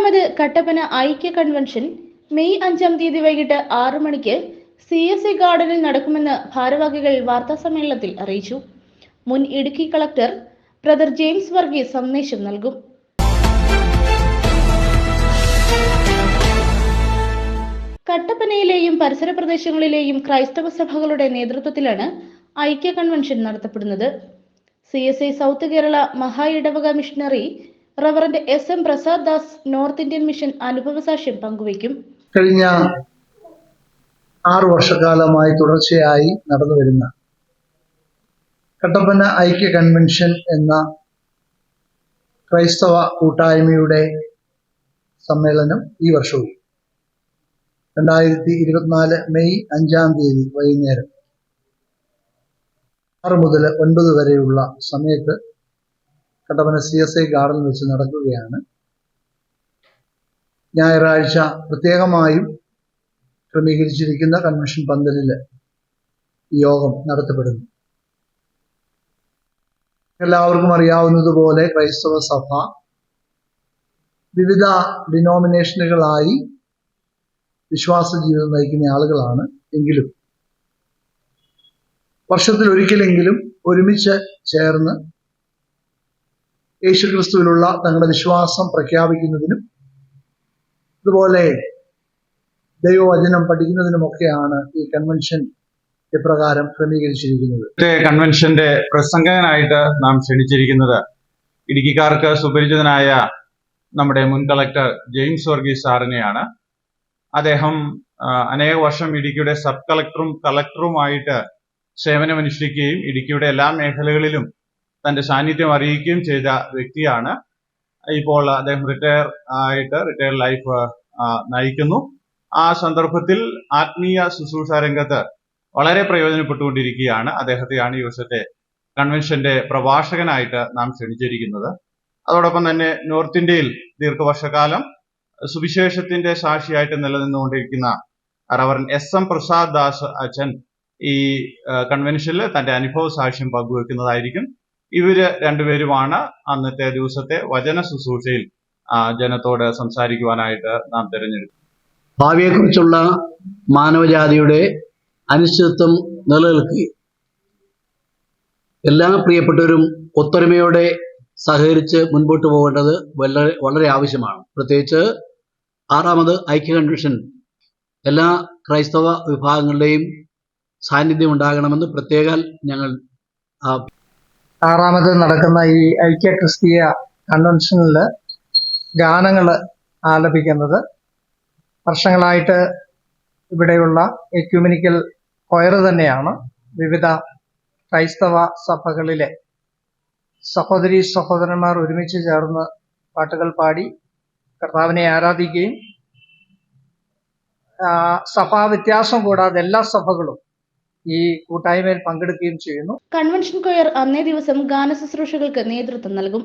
ആറാമത് കട്ടപ്പന ഐക്യ convention May അഞ്ചാം തീയതി വൈകിട്ട് ആറു മണിക്ക് സി എസ് സി ഗാർഡനിൽ നടക്കുമെന്ന് ഭാരവാഹികൾ വാർത്താസമ്മേളനത്തിൽ അറിയിച്ചു. മുൻ Idukki collector brother James Varghese സന്ദേശം നൽകും. കട്ടപ്പനയിലെയും പരിസര പ്രദേശങ്ങളിലെയും ക്രൈസ്തവ സഭകളുടെ നേതൃത്വത്തിലാണ് ഐക്യ convention നടത്തപ്പെടുന്നത്. C S I South Kerala മഹാ ഇടവക missionary reverend S M Prasad Das North Indian mission അനുഭവസാക്ഷ്യം പങ്കുവയ്ക്കും. കഴിഞ്ഞ ആറു വർഷക്കാലമായി തുടർച്ചയായി നടന്നു വരുന്ന കട്ടപ്പന ഐക്യ കൺവെൻഷൻ എന്ന ക്രൈസ്തവ കൂട്ടായ്മയുടെ സമ്മേളനം ഈ വർഷവും രണ്ടായിരത്തി ഇരുപത്തിനാല് മെയ് അഞ്ചാം തീയതി വൈകുന്നേരം ആറ് മുതൽ ഒൻപത് വരെയുള്ള സമയത്ത് കട്ടപ്പന സി എസ് ഐ ഗാർഡനിൽ വെച്ച് നടക്കുകയാണ്. ഞായറാഴ്ച പ്രത്യേകമായും ക്രമീകരിച്ചിരിക്കുന്ന കൺവെൻഷൻ പന്തലിൽ യോഗം നടത്തപ്പെടുന്നു. എല്ലാവർക്കും അറിയാവുന്നതുപോലെ ക്രൈസ്തവ സഭ വിവിധ ഡിനോമിനേഷനുകളായി വിശ്വാസ ജീവിതം നയിക്കുന്ന ആളുകളാണ് എങ്കിലും വർഷത്തിൽ ഒരിക്കലെങ്കിലും ഒരുമിച്ച് ചേർന്ന് യേശുക്രിസ്തുവിലുള്ള തങ്ങളുടെ വിശ്വാസം പ്രഖ്യാപിക്കുന്നതിനും അതുപോലെ ദൈവവചനം പഠിക്കുന്നതിനുമൊക്കെയാണ് ഈ കൺവെൻഷൻ ഇപ്രകാരം ക്രമീകരിച്ചിരിക്കുന്നത്. കൺവെൻഷന്റെ പ്രസംഗകനായിട്ട് നാം ക്ഷണിച്ചിരിക്കുന്നത് ഇടുക്കിക്കാർക്ക് സുപരിചിതനായ നമ്മുടെ മുൻ കളക്ടർ ജെയിംസ് വർഗീസ് സാറിനെയാണ്. അദ്ദേഹം അനേക വർഷം ഇടുക്കിയുടെ സബ് കളക്ടറും കളക്ടറുമായിട്ട് സേവനമനുഷ്ഠിക്കുകയും ഇടുക്കിയുടെ എല്ലാ മേഖലകളിലും തന്റെ സാന്നിധ്യം അറിയിക്കുകയും ചെയ്ത വ്യക്തിയാണ്. ഇപ്പോൾ അദ്ദേഹം റിട്ടയർ ആയിട്ട് റിട്ടയർ ലൈഫ് നയിക്കുന്നു. ആ സന്ദർഭത്തിൽ ആത്മീയ ശുശ്രൂഷ രംഗത്ത് വളരെ പ്രയോജനപ്പെട്ടുകൊണ്ടിരിക്കുകയാണ്. അദ്ദേഹത്തെയാണ് ഈ വർഷത്തെ കൺവെൻഷന്റെ പ്രഭാഷകനായിട്ട് നാം ക്ഷണിച്ചിരിക്കുന്നത്. അതോടൊപ്പം തന്നെ നോർത്ത് ഇന്ത്യയിൽ ദീർഘവർഷകാലം സുവിശേഷത്തിന്റെ സാക്ഷിയായിട്ട് നിലനിന്നുകൊണ്ടിരിക്കുന്ന reverend S M Prasad Das അച്ഛൻ ഈ കൺവെൻഷനിൽ തന്റെ അനുഭവ സാക്ഷ്യം പങ്കുവെക്കുന്നതായിരിക്കും. ഇവർ രണ്ടുപേരുമാണ് അന്നത്തെ ദിവസത്തെ വചന ശുശ്രൂഷയിൽ ജനത്തോട് സംസാരിക്കുവാനായിട്ട് നാം തിരഞ്ഞെടുത്തത്. ഭാവിയെക്കുറിച്ചുള്ള മാനവജാതിയുടെ അനിശ്ചിതത്വം നിലനിൽക്കുകയും എല്ലാ പ്രിയപ്പെട്ടവരും ഒത്തൊരുമയോടെ സഹകരിച്ച് മുൻപോട്ട് പോകേണ്ടത് വളരെ വളരെ ആവശ്യമാണ്. പ്രത്യേകിച്ച് ആറാമത് ഐക്യ കൺവെൻഷൻ. എല്ലാ ക്രൈസ്തവ വിഭാഗങ്ങളുടെയും സാന്നിധ്യം ഉണ്ടാകണമെന്ന് പ്രത്യേകാൽ ഞങ്ങൾ ആറാമത് നടക്കുന്ന ഈ ഐക്യ ക്രിസ്തീയ കൺവെൻഷനിൽ ഗാനങ്ങൾ ആലപിക്കുന്നത്. വർഷങ്ങളായിട്ട് ഇവിടെയുള്ള എക്യുമിനിക്കൽ കൊയർ തന്നെയാണ്. വിവിധ ക്രൈസ്തവ സഭകളിലെ സഹോദരി സഹോദരന്മാർ ഒരുമിച്ച് ചേർന്ന് പാട്ടുകൾ പാടി കർത്താവിനെ ആരാധിക്കുകയും സഭാ വ്യത്യാസം കൂടാതെ എല്ലാ സഭകളും ഈ കൂട്ടായ്മയിൽ പങ്കെടുക്കുകയും ചെയ്യുന്നു. കൺവെൻഷൻ കൊയർ അന്നേ ദിവസം ഗാന ശുശ്രൂഷകൾക്ക് നേതൃത്വം നൽകും.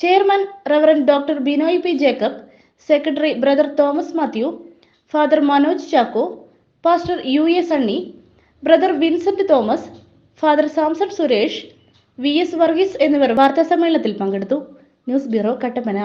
Chairman reverend doctor Binoy P Jacob secretary brother Thomas Mathew father Manoj Chacko pastor U A Sunny brother Vincent Thomas father Samson Suresh V S Varghese എന്നിവർ വാർത്താസമ്മേളനത്തിൽ പങ്കെടുത്തു. News bureau Kattappana.